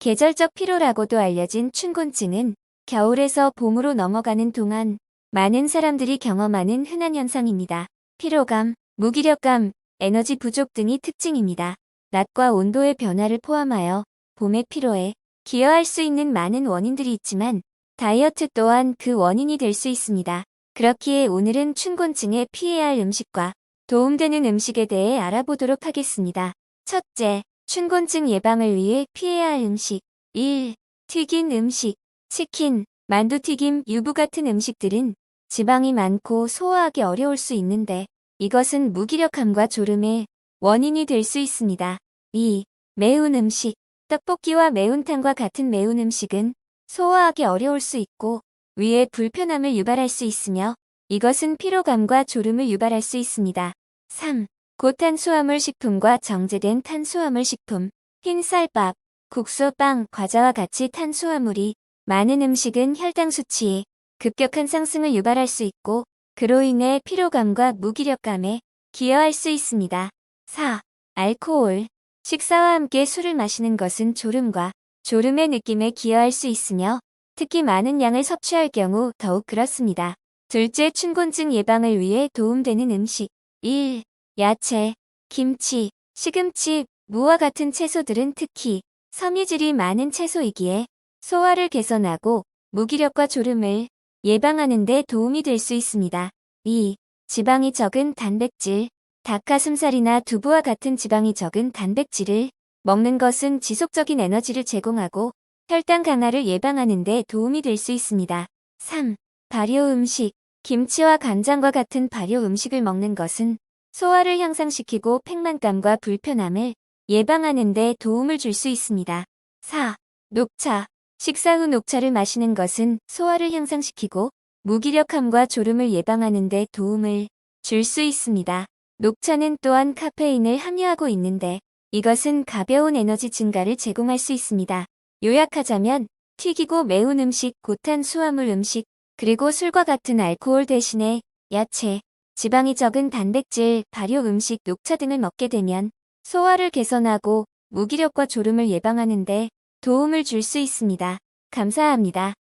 계절적 피로라고도 알려진 춘곤증은 겨울에서 봄으로 넘어가는 동안 많은 사람들이 경험하는 흔한 현상입니다. 피로감, 무기력감, 에너지 부족 등이 특징입니다. 낮과 온도의 변화를 포함하여 봄의 피로에 기여할 수 있는 많은 원인들이 있지만 다이어트 또한 그 원인이 될 수 있습니다. 그렇기에 오늘은 춘곤증에 피해야 할 음식과 도움되는 음식에 대해 알아보도록 하겠습니다. 첫째, 춘곤증 예방을 위해 피해야 할 음식. 1. 튀긴 음식. 치킨, 만두튀김, 유부 같은 음식들은 지방이 많고 소화하기 어려울 수 있는데 이것은 무기력함과 졸음의 원인이 될 수 있습니다. 2. 매운 음식. 떡볶이와 매운탕과 같은 매운 음식은 소화하기 어려울 수 있고 위에 불편함을 유발할 수 있으며 이것은 피로감과 졸음을 유발할 수 있습니다. 3. 고탄수화물 식품과 정제된 탄수화물 식품, 흰쌀밥, 국수, 빵, 과자와 같이 탄수화물이 많은 음식은 혈당 수치에 급격한 상승을 유발할 수 있고 그로 인해 피로감과 무기력감에 기여할 수 있습니다. 4. 알코올. 식사와 함께 술을 마시는 것은 졸음과 졸음의 느낌에 기여할 수 있으며 특히 많은 양을 섭취할 경우 더욱 그렇습니다. 둘째 춘곤증 예방을 위해 도움되는 음식. 1. 야채, 김치, 시금치, 무와 같은 채소들은 특히 섬유질이 많은 채소이기에 소화를 개선하고 무기력과 졸음을 예방하는 데 도움이 될 수 있습니다. 2. 지방이 적은 단백질, 닭가슴살이나 두부와 같은 지방이 적은 단백질을 먹는 것은 지속적인 에너지를 제공하고 혈당 강화를 예방하는 데 도움이 될 수 있습니다. 3. 발효 음식, 김치와 간장과 같은 발효 음식을 먹는 것은 소화를 향상시키고 팽만감과 불편함을 예방하는 데 도움을 줄 수 있습니다. 4. 녹차. 식사 후 녹차를 마시는 것은 소화를 향상시키고 무기력함과 졸음을 예방하는 데 도움을 줄 수 있습니다. 녹차는 또한 카페인을 함유하고 있는데 이것은 가벼운 에너지 증가를 제공할 수 있습니다. 요약하자면 튀기고 매운 음식, 고탄 수화물 음식, 그리고 술과 같은 알코올 대신에 야채, 지방이 적은 단백질, 발효 음식, 녹차 등을 먹게 되면 소화를 개선하고 무기력과 졸음을 예방하는 데 도움을 줄 수 있습니다. 감사합니다.